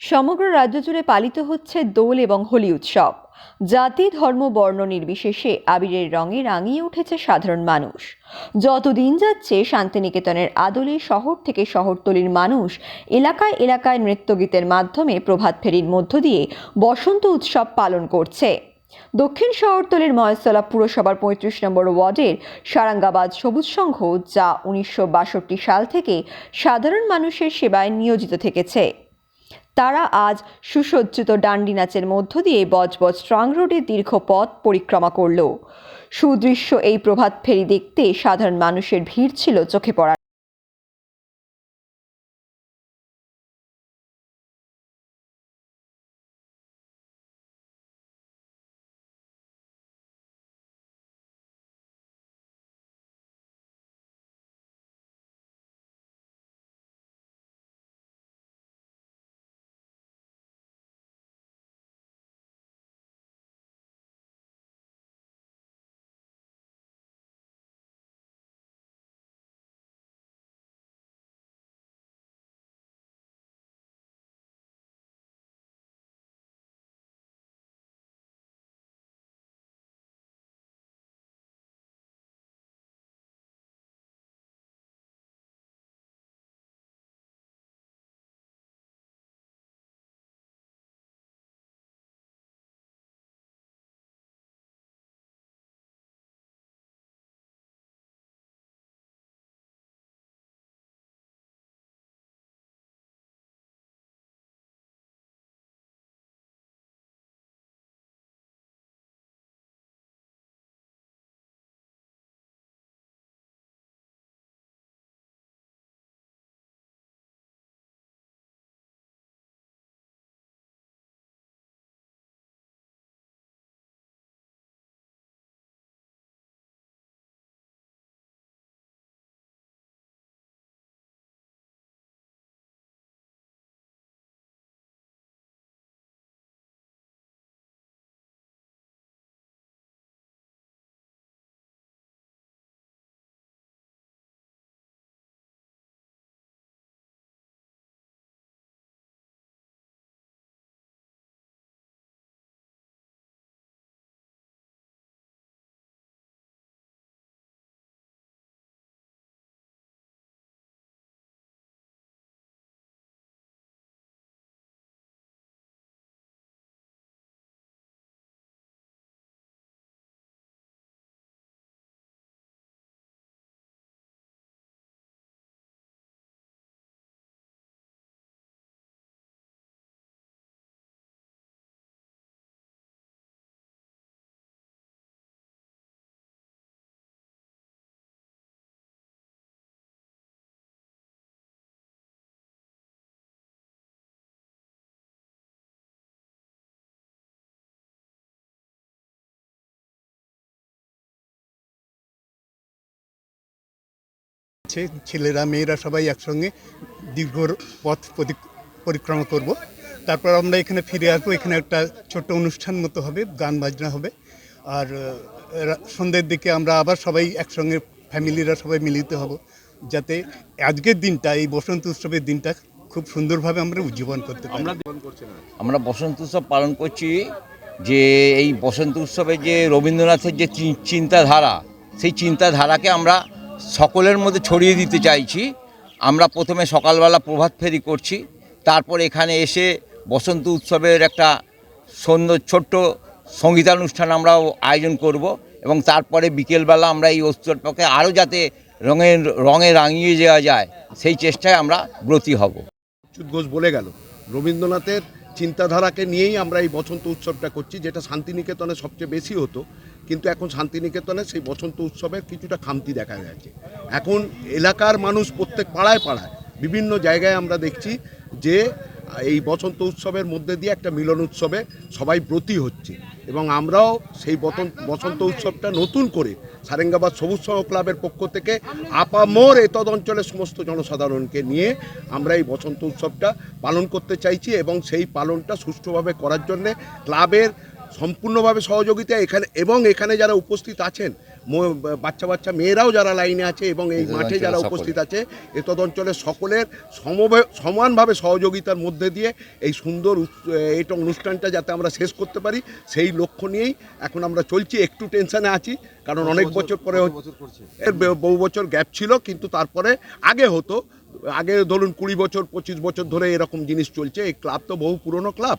সমগ্র রাজ্য জুড়ে পালিত হচ্ছে দোল এবং হোলি উৎসব। জাতি, ধর্ম, বর্ণ নির্বিশেষে আবিরের রঙে রাঙিয়ে উঠেছে সাধারণ মানুষ। যতদিন যাচ্ছে শান্তিনিকেতনের আদলে শহর থেকে শহরতলির মানুষ এলাকায় এলাকায় নৃত্যগীতের মাধ্যমে প্রভাত ফেরির মধ্য দিয়ে বসন্ত উৎসব পালন করছে। দক্ষিণ শহরতলির মহেশতলা পুরসভার পঁয়ত্রিশ নম্বর ওয়ার্ডের সারাঙ্গাবাদ সবুজ সংঘ, যা উনিশশো বাষট্টি সাল থেকে সাধারণ মানুষের সেবায় নিয়োজিত থেকেছে। তারা আজ সুসজ্জিত ডান্ডি নাচের মধ্য দিয়ে বজবজ স্ট্রং রোডের দীর্ঘ পথ পরিক্রমা করল। সুদৃশ্য এই প্রভাত ফেরি দেখতে সাধারণ মানুষের ভিড় ছিল চোখে পড়া আছে ছেলেরা মেয়েরা সবাই একসঙ্গে দীর্ঘ পথ পরিক্রমা করব। তারপর আমরা এখানে ফিরে আসব। এখানে একটা ছোট্ট অনুষ্ঠান মতো হবে গান বাজনা হবে। আর সন্ধ্যের দিকে আমরা আবার সবাই একসঙ্গে ফ্যামিলিরা সবাই মিলিত হব যাতে আজকের দিনটা এই বসন্ত উৎসবের দিনটা খুব সুন্দরভাবে আমরা উজ্জীবন করতে পারি। আমরা বসন্ত উৎসব পালন করছি যে এই বসন্ত উৎসবে যে রবীন্দ্রনাথের যে চি- চিন্তাধারা সেই চিন্তাধারাকে আমরা সকলের মধ্যে ছড়িয়ে দিতে চাইছি। আমরা প্রথমে সকালবেলা প্রভাত ফেরি করছি, তারপর এখানে এসে বসন্ত উৎসবের একটা সুন্দর ছোট্ট সঙ্গীতানুষ্ঠান আমরা আয়োজন করব এবং তারপরে বিকেলবেলা আমরা এই উৎসবটাকে আরও যাতে রঙে রঙে রাঙিয়ে যাওয়া যায়, সেই চেষ্টায় আমরা ব্রতী হব। অচ্যুত ঘোষ বলে গেল, রবীন্দ্রনাথের চিন্তাধারাকে নিয়েই আমরা এই বসন্ত উৎসবটা করছি, যেটা শান্তিনিকেতনে সবচেয়ে বেশি হতো। কিন্তু এখন শান্তিনিকেতনে সেই বসন্ত উৎসবের কিছুটা খামতি দেখা যাচ্ছে এখন এলাকার মানুষ প্রত্যেক পাড়ায় পাড়ায়, বিভিন্ন জায়গায় আমরা দেখছি যে এই বসন্ত উৎসবের মধ্যে দিয়ে একটা মিলন উৎসবে সবাই ব্রতী হচ্ছে এবং আমরাও সেই বসন্ত উৎসবটা নতুন করে সারেঙ্গাবাদ সবুজ সহ ক্লাবের পক্ষ থেকে আপামোর এতদ অঞ্চলের সমস্ত জনসাধারণকে নিয়ে আমরা এই বসন্ত উৎসবটা পালন করতে চাইছি এবং সেই পালনটা সুষ্ঠুভাবে করার জন্যে ক্লাবের সম্পূর্ণভাবে সহযোগিতা এখানে এবং এখানে যারা উপস্থিত আছেন বাচ্চা বাচ্চা মেয়েরাও যারা লাইনে আছে এবং এই মাঠে যারা উপস্থিত আছে এতদ অঞ্চলের সকলের সমবে- সমানভাবে সহযোগিতার মধ্যে দিয়ে এই সুন্দর এইটা অনুষ্ঠানটা যাতে আমরা শেষ করতে পারি সেই লক্ষ্য নিয়েই এখন আমরা চলছি। একটু টেনশনে আছি কারণ অনেক বছর পরে এর বহু বছর গ্যাপ ছিল কিন্তু তারপরে আগে হতো। আগে ধরুন কুড়ি বছর পঁচিশ বছর ধরে এরকম জিনিস চলছে। এই ক্লাব তো বহু পুরনো club.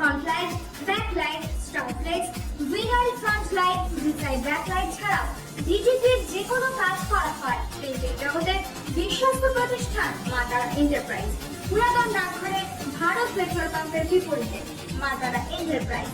front light back light star flex vinyl front light ভিসাই back light ছাড়াও ডিজিটির যে কোনো কাজ করা হয় পেন্টের জগতের বিশ্বস্ত প্রতিষ্ঠান মাতারা এন্টারপ্রাইজ। পুরাতন ডাকঘরে ভারত পেট্রোল পাম্পের বিপরীতে মাতারা এন্টারপ্রাইজ।